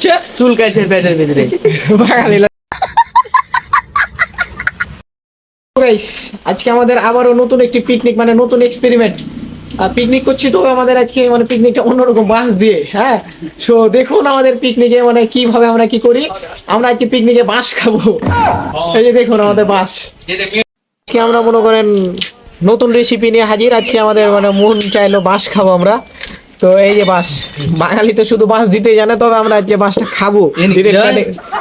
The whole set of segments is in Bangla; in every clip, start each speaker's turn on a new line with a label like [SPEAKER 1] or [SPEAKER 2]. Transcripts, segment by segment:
[SPEAKER 1] হচ্ছে
[SPEAKER 2] চুলকাইছে পেটের ভিতরে।
[SPEAKER 1] বাঙালি আজকে আমাদের আবারও নতুন একটি পিকনিক মানে নতুন এক্সপেরিমেন্ট পিকনিক করছি তো, আমাদের আজকে মানে পিকনিকটা অন্যরকম বাস দিয়ে হ্যাঁ? সো দেখুন আমাদের পিকনিকে মানে কীভাবে আমরা কি করি। আমরা আজকে পিকনিকে বাঁশ খাব। এই যে দেখুন আমাদের বাঁশ আজকে আমরা মনে করেন নতুন রেসিপি নিয়ে হাজির। আজকে আমাদের মানে মন চাইলো বাঁশ খাব আমরা। তো এই যে বাস বাঙালি তো শুধু বাস দিতেই জানে তবে আমরা আজকে বাঁশটা খাব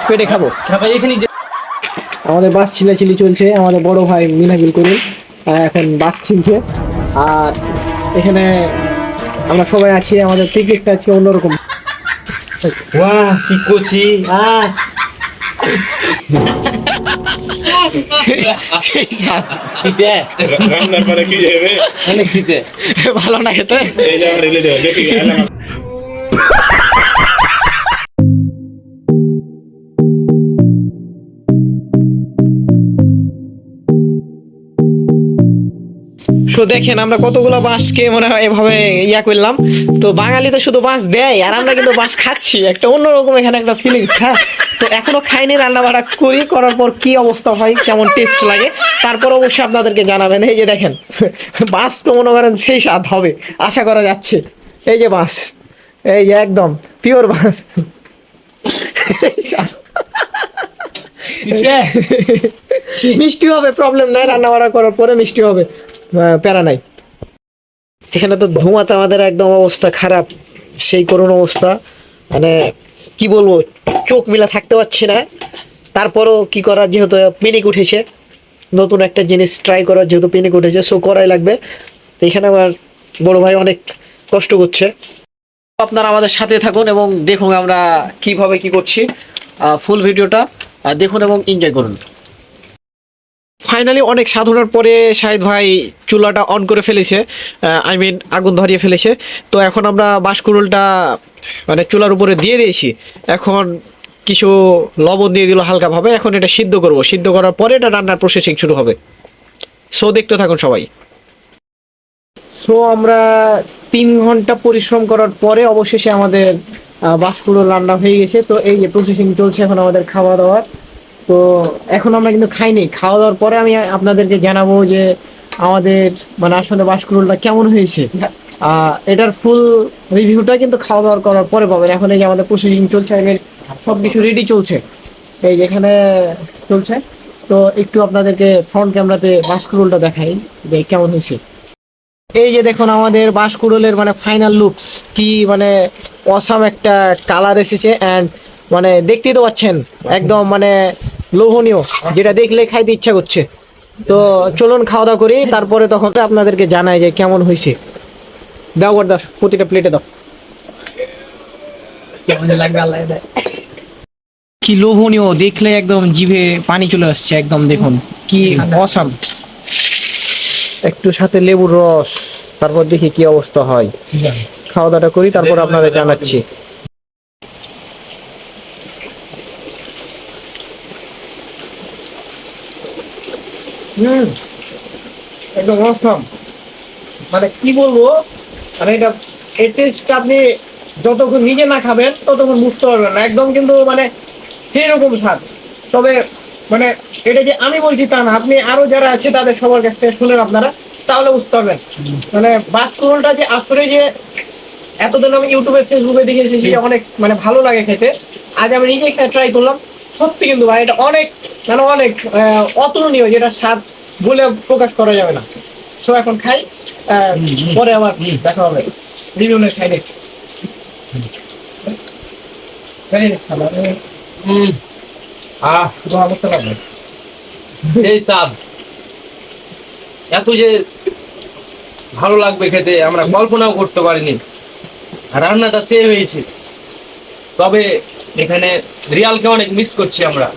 [SPEAKER 1] পেটে- খাব। আমাদের বাস ছিলাছিলি চলছে আমাদের বড় ভাই মিনাবিল করে এখন বাস ছিলছে আর এখানে আমরা সবাই আছি আমাদের পিকনিকটা আছে অন্যরকম।
[SPEAKER 3] বাহ কি করছি আহ
[SPEAKER 2] দিতে
[SPEAKER 4] রান্না করে কি যাবে
[SPEAKER 2] অনেক দিতে
[SPEAKER 1] ভালো না খেতে?
[SPEAKER 4] এই যে রিলে দেবে দেখি
[SPEAKER 1] সো দেখেন আমরা কতগুলো বাঁশকে মনে হয় এভাবে ইয়া করলাম। তো বাঙালি তো শুধু বাঁশ দেয় আর আমরা কিন্তু বাঁশ খাচ্ছি। একটা অন্যরকম এখানে একটা ফিলিংস হ্যাঁ? তো এখনও খাইনি রান্না বাড়া করি করার পর কি অবস্থা হয় কেমন টেস্ট লাগে? তারপর অবশ্যই আপনাদেরকে জানাবেন। এই যে দেখেন বাঁশ তো মনে করেন সেই স্বাদ হবে আশা করা যাচ্ছে। এই যে বাঁশ এই যে একদম পিওর বাঁশ। মিষ্টি হবে প্রবলেম নাই রান্না বাড়া করার পরে মিষ্টি হবে। প্যারা নাই। এখানে তো ধোঁয়াতে আমাদের একদম অবস্থা খারাপ, সেই করুণ অবস্থা। মানে কি বলব, চোখ মিলা থাকতে পারছি না। তারপরও কি করার যেহেতু পেনিক উঠেছে, নতুন একটা জিনিস ট্রাই করার যেহেতু পেনিক উঠেছে সো করাই লাগবে। তো এখানে আমার বড় ভাই অনেক কষ্ট করছে। আপনারা আমাদের সাথে থাকুন এবং দেখুন আমরা কীভাবে কি করছি ফুল ভিডিওটা দেখুন এবং এনজয় করুন। ফাইনালি অনেক সাধনার পরে শাহিদ ভাই চুলাটা অন করে ফেলেছে আই মিন আগুন ধরিয়ে ফেলেছে। তো এখন আমরা বাঁশকুড়ুলটা মানে চুলার উপরে দিয়ে দিয়েছি। এখন কিছু লবণ দিয়ে দিল হালকাভাবে। এখন এটা সিদ্ধ করব। সিদ্ধ করার পরে এটা রান্নার প্রসেসিং শুরু হবে। সো দেখতে থাকুন সবাই। সো আমরা তিন ঘণ্টা পরিশ্রম করার পরে অবশেষে আমাদের বাসকুড়ো রান্না হয়ে গেছে। তো এই যে প্রসেসিং চলছে, এখন আমাদের খাওয়া দাওয়ার তো এখন আমরা কিন্তু খাইনি খাওয়া দাওয়ার পরে আমি আপনাদেরকে জানাব যে আমাদের মানে আসলে বাসকুড়োলটা কেমন হয়েছে। এটার ফুল রিভিউটা কিন্তু খাওয়া দাওয়ার করার পরে পাবেন। এখন এই যে আমাদের প্রসেসিং চলছে আমি সব কিছু রেডি চলছে। এই যেখানে চলছে। তো একটু আপনাদেরকে ফ্রন্ট ক্যামেরাতে বাসকুড়োলটা দেখাই যে কেমন হয়েছে। এই যে দেখুন আমাদের বাঁশকুড়লের মানে ফাইনাল লুকস কি মানে অসাম একটা কালার এসেছে। অ্যান্ড মানে দেখতেই তো পাচ্ছেন, একদম মানে লোভনীয় যেটা দেখলে খাইতে ইচ্ছা করছে। তো চলুন খাওয়া দাওয়া করি তারপরে তখন আপনাদেরকে জানাই যে কেমন হয়েছে দাও বর দাও প্রতিটা প্লেটে দাও। কেমন লাগবে আল্লাহ কি লোভনীয় দেখলে একদম জিভে পানি চলে আসছে একদম দেখুন। কি অসাম একটু সাথে লেবুর রস তারপর দেখি কি অবস্থা হয়। খাওয়া দাওয়াটা করি তারপর আপনাদের জানাচ্ছি। হুম। একদম অসাম মানে কি বলব? মানে এটা এর টেস্টটা আপনি যতক্ষণ নিজে না খাবেন ততক্ষণ বুঝতে পারবেন না। একদম কিন্তু মানে সেই রকম স্বাদ। তবে মানে এটা যে আমি বলছি তা না আপনি আরও যারা আছে তাদের সবার কাছ থেকে শুনেন আপনারা তাহলে বুঝতে পারবেন। মানে বাস্তুলটা যে আসলে যে এতদিন আমি ইউটিউবে ফেসবুকে দেখে এসেছি অনেক মানে ভালো লাগে খেতে। আজ আমি নিজে ট্রাই করলাম। সত্যি কিন্তু ভাই এটা অনেক মানে অনেক অতুলনীয় যেটা স্বাদ বলে প্রকাশ করা যাবে না। সো এখন খাই পরে আবার দেখা হবে রিভিউনের সাইডে লাগবে
[SPEAKER 2] সেই স্বাদ। এত যে ভালো লাগবে খেতে আমরা কল্পনাও করতে পারিনি। রান্নাটা সে হয়েছে তবে এখানে রিয়ালকে অনেক মিস করছি আমরা।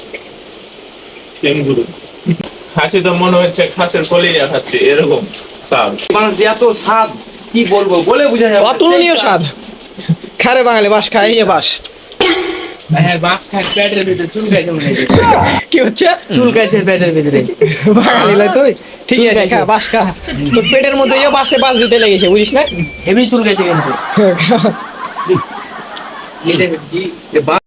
[SPEAKER 4] তো মনে হচ্ছে খাসের কলিজা খাচ্ছি এরকম স্বাদ।
[SPEAKER 2] মানুষ এত স্বাদ কি বলব? বলে বোঝা যাবে
[SPEAKER 1] অতুলনীয় স্বাদ। খারে বাঙালি বাস খাই এই বাস।
[SPEAKER 2] হ্যাঁ বাস খায় পেটের ভিতরে চুলকাইছে
[SPEAKER 1] কি হচ্ছে?
[SPEAKER 2] ভিতরে।
[SPEAKER 1] বাঙালি লাই তুই? ঠিকই আছে খা বাস খা। তোর পেটের মধ্যে ইয়ে বাসে বাস দিতে লেগেছে বুঝিস না?
[SPEAKER 2] হেভি চুলকাইছে কিন্তু। এটা কি যে বাস